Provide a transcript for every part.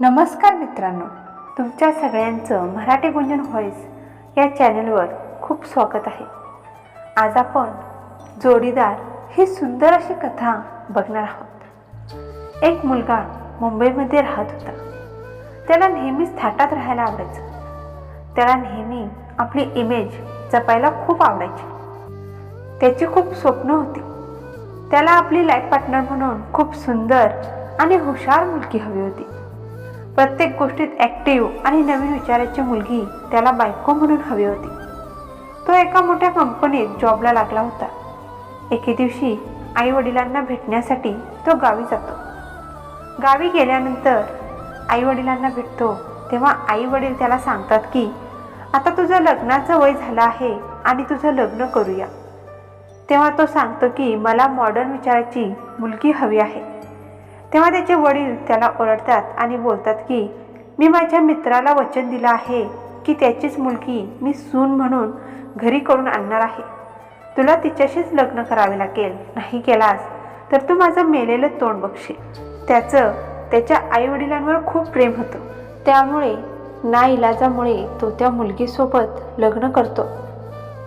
नमस्कार मित्रांनो तुमच्या सगळ्यांचं मराठी गुंजन व्हॉईस या चॅनलवर खूप स्वागत आहे. आज आपण जोडीदार ही सुंदर अशी कथा बघणार आहोत. एक मुलगा मुंबईमध्ये राहत होता. त्याला नेहमीच थाटात राहायला आवडायचं. त्याला नेहमी आपली इमेज जपायला खूप आवडायची. त्याची खूप स्वप्न होती. त्याला आपली लाईफ पार्टनर म्हणून खूप सुंदर आणि हुशार मुलगी हवी होती. प्रत्येक गोष्टीत ॲक्टिव्ह आणि नवीन विचाराची मुलगी त्याला बायको म्हणून हवी होती. तो एका मोठ्या कंपनीत जॉबला लागला होता. एके दिवशी आई वडिलांना भेटण्यासाठी तो गावी जातो. गावी गेल्यानंतर आई वडिलांना भेटतो तेव्हा आई वडील त्याला सांगतात की आता तुझं लग्नाचं वय झालं आहे आणि तुझं लग्न करूया. तेव्हा तो सांगतो की मला मॉडर्न विचाराची मुलगी हवी आहे. तेव्हा त्याचे वडील त्याला ओरडतात आणि बोलतात की मी माझ्या मित्राला वचन दिलं आहे की त्याचीच मुलगी मी सून म्हणून घरी करून आणणार आहे. तुला तिच्याशीच लग्न करावे लागेल. नाही केलास तर तू माझं मेलेलं तोंड बघशील. त्याचं त्याच्या आईवडिलांवर खूप प्रेम होतं. त्यामुळे ना इलाजामुळे तो त्या मुलगीसोबत लग्न करतो.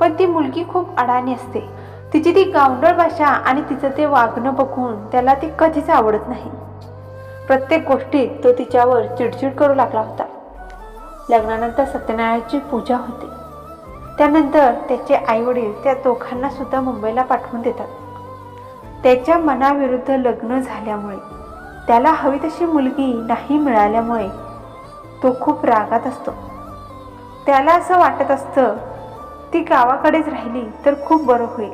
पण ती मुलगी खूप अडाणी असते. तिची ती गावंडळ भाषा आणि तिचं ते वागणं बघून त्याला ती कधीच आवडत नाही. प्रत्येक गोष्टीत तो तिच्यावर चिडचिड करू लागला होता. लग्नानंतर सत्यनारायणाची पूजा होते. त्यानंतर त्याचे आईवडील त्या दोघांना सुद्धा मुंबईला पाठवून देतात. त्याच्या मनाविरुद्ध लग्न झाल्यामुळे त्याला हवी तशी मुलगी नाही मिळाल्यामुळे तो खूप रागात असतो. त्याला असं वाटत असतं ती गावाकडेच राहिली तर खूप बरं होईल.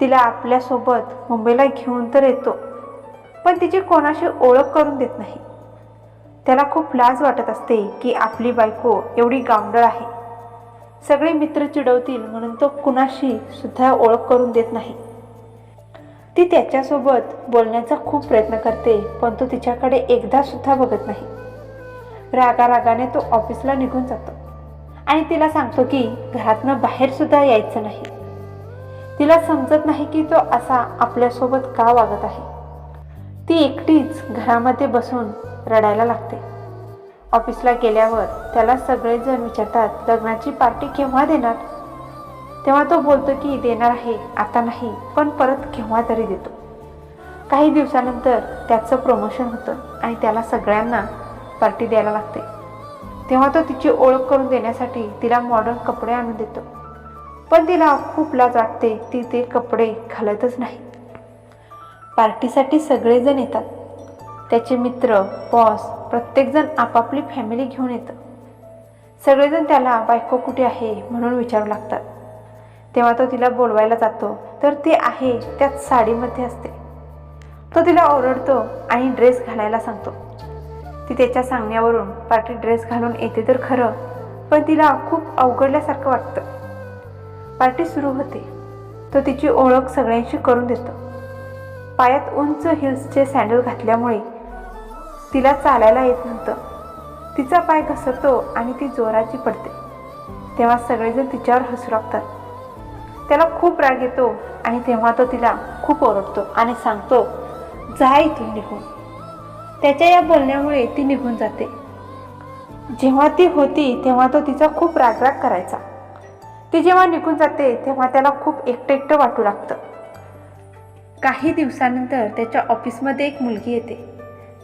तिला आपल्यासोबत मुंबईला घेऊन तर येतो. पण तिची कोणाशी ओळख करून देत नाही. त्याला खूप लाज वाटत असते की आपली बायको एवढी गावंडळ आहे. सगळे मित्र चिडवतील म्हणून तो कुणाशी सुद्धा ओळख करून देत नाही. ती त्याच्यासोबत बोलण्याचा खूप प्रयत्न करते पण तो तिच्याकडे एकदा सुद्धा बघत नाही. रागारागाने तो ऑफिसला निघून जातो आणि तिला सांगतो की घरातनं बाहेर सुद्धा यायचं नाही. तिला समजत नाही की तो असा आपल्यासोबत का वागत आहे. ती एकटीच घरामध्ये बसून रडायला लागते. ऑफिसला गेल्यावर त्याला सगळेजण विचारतात लग्नाची पार्टी केव्हा देणार? तेव्हा तो बोलतो की देणार आहे आता नाही पण परत केव्हा तरी देतो. काही दिवसानंतर त्याचं प्रमोशन होतं आणि त्याला सगळ्यांना पार्टी द्यायला लागते. तेव्हा तो तिची ओळख करून देण्यासाठी तिला मॉडर्न कपडे आणून देतो. पण तिला खूप लाज वाटते ती ते कपडे घालतच नाही. पार्टीसाठी सगळेजण येतात. त्याचे मित्र बॉस प्रत्येकजण आपापली फॅमिली घेऊन येतं. सगळेजण त्याला बायको कुठे आहे? म्हणून विचारू लागतात. तेव्हा तो तिला बोलवायला जातो. तर ती आहे त्यात साडीमध्ये असते. तो तिला ओरडतो आणि ड्रेस घालायला सांगतो. ती त्याच्या सांगण्यावरून पार्टी ड्रेस घालून येते तर खरं पण तिला खूप अवघडल्यासारखं वाटतं. पार्टी सुरू होते. तो तिची ओळख सगळ्यांशी करून देतो. पायात उंच हिल्सचे सँडल घातल्यामुळे तिला चालायला येत नव्हतं. तिचा पाय घसरतो आणि ती जोराची पडते. तेव्हा सगळेजण तिच्यावर हसू लागतात. त्याला खूप राग येतो आणि तेव्हा तो तिला खूप ओरडतो आणि सांगतो जा इथून निघून. त्याच्या या बोलण्यामुळे ती निघून जाते. जेव्हा ती होती तेव्हा तो तिचा खूप रागराग करायचा. ती जेव्हा निघून जाते तेव्हा त्याला खूप एकटं एकटं वाटू लागतं. काही दिवसानंतर त्याच्या ऑफिसमध्ये एक मुलगी येते.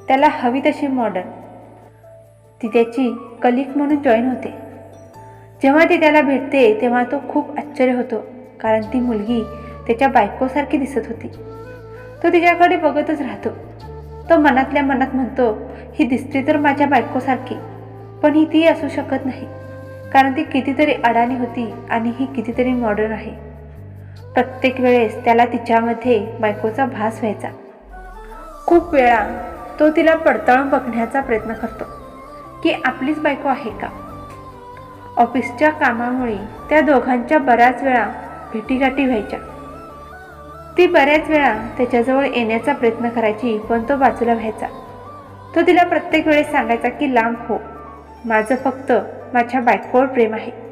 त्याला हवी तशी मॉडर्न ती त्याची कलिक म्हणून जॉईन होते. जेव्हा ती त्याला भेटते तेव्हा तो खूप आश्चर्य होतो कारण ती मुलगी त्याच्या बायकोसारखी दिसत होती. तो तिच्याकडे बघतच राहतो. तो मनातल्या मनात म्हणतो ही दिसते तर माझ्या बायकोसारखी पण ही ती असू शकत नाही कारण ती कितीतरी अडाणी होती आणि ही कितीतरी मॉडर्न आहे. प्रत्येक वेळेस त्याला तिच्यामध्ये बायकोचा भास व्हायचा. खूप वेळा तो तिला पडताळून बघण्याचा प्रयत्न करतो की आपलीच बायको आहे का? ऑफिसच्या कामामुळे त्या दोघांच्या बऱ्याच वेळा भेटीगाठी व्हायच्या. ती बऱ्याच वेळा त्याच्याजवळ येण्याचा प्रयत्न करायची पण तो बाजूला व्हायचा. तो तिला प्रत्येक वेळेस सांगायचा की लांब हो. माझं फक्त माझ्या बायकोवर प्रेम आहे.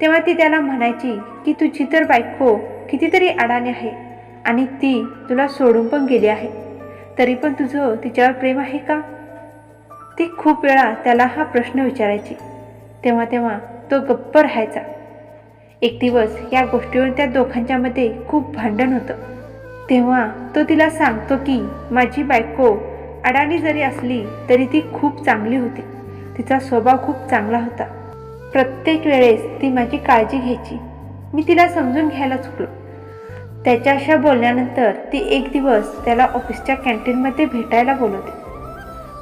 तेव्हा ती त्याला म्हणायची की तुझी तर बायको कितीतरी अडाणी आहे आणि ती तुला सोडून पण गेली आहे. तरी पण तुझं तिच्यावर प्रेम आहे का? ती खूप वेळा त्याला हा प्रश्न विचारायची. तेव्हा तेव्हा तो गप्प राहायचा. एक दिवस या गोष्टीवर त्या दोघांच्यामध्ये खूप भांडण होतं. तेव्हा तो तिला सांगतो की माझी बायको अडाणी जरी असली तरी ती खूप चांगली होती. तिचा स्वभाव खूप चांगला होता. प्रत्येक वेळेस ती माझी काळजी घ्यायची. मी तिला समजून घ्यायला चुकलो. त्याच्या अशा बोलल्यानंतर ती एक दिवस त्याला ऑफिसच्या कॅन्टीनमध्ये भेटायला बोलवते.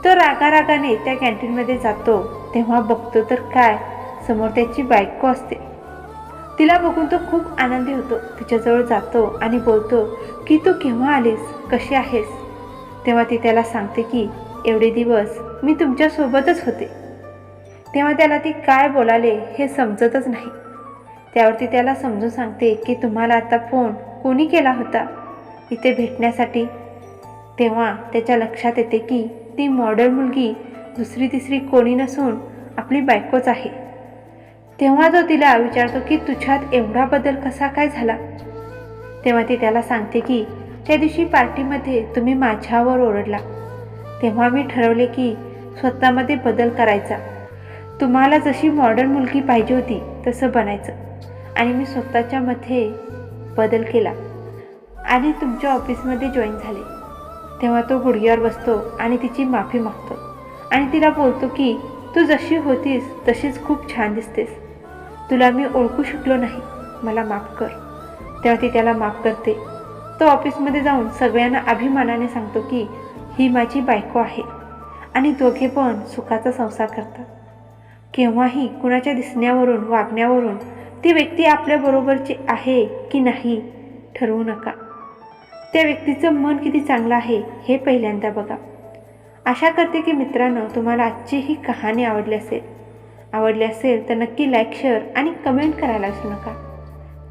तो रागारागाने त्या कॅन्टीनमध्ये जातो तेव्हा बघतो तर काय समोर त्याची बायको असते. तिला बघून तो खूप आनंदी होतो. तिच्याजवळ जातो आणि बोलतो की तू केव्हा आलीस? कशी आहेस? तेव्हा ती त्याला सांगते की एवढे दिवस मी तुमच्यासोबतच होते. तेव्हा त्याला ती काय बोलाले हे समजतच नाही. त्यावरती त्याला समजून सांगते की तुम्हाला आता फोन कोणी केला होता? इथे भेटण्यासाठी. तेव्हा त्याच्या लक्षात येते की ती मॉडर्न मुलगी दुसरी तिसरी कोणी नसून आपली बायकोच आहे. तेव्हा जो तिला विचारतो की तुझ्यात एवढा बदल कसा काय झाला? तेव्हा ती त्याला सांगते की त्या दिवशी पार्टीमध्ये तुम्ही माझ्यावर ओरडला. तेव्हा मी ठरवले की स्वतःमध्ये बदल करायचा. तुम्हाला जशी मॉडर्न मुलगी पाहिजे होती तसं बनायचं. आणि मी स्वतःच्या मध्ये बदल केला. आणि तुमच्या ऑफिसमध्ये जॉईन झाले. तेव्हा तो गुडघ्यावर बसतो आणि तिची माफी मागतो. आणि तिला बोलतो की तू जशी होतीस तशीच खूप छान दिसतेस. तुला मी ओळखू शकलो नाही. मला माफ कर. तेव्हा ती त्याला माफ करते. तो ऑफिसमध्ये जाऊन सगळ्यांना अभिमानाने सांगतो की ही माझी बायको आहे. आणि दोघे पण सुखाचा संसार करतात. केव्हाही कुणाच्या दिसण्यावरून वागण्यावरून ती व्यक्ती आपल्याबरोबरची आहे की नाही ठरवू नका. त्या व्यक्तीचं मन किती चांगलं आहे हे पहिल्यांदा बघा. आशा करते की मित्रांनो तुम्हाला आजची ही कहाणी आवडली असेल. आवडली असेल तर नक्की लाईक शेअर आणि कमेंट करायला विसरू नका.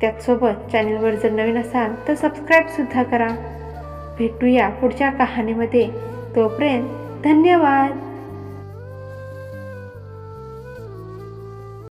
त्याचसोबत चॅनलवर जर नवीन असाल तर सबस्क्राईबसुद्धा करा. भेटूया पुढच्या कहाणीमध्ये. तोपर्यंत धन्यवाद!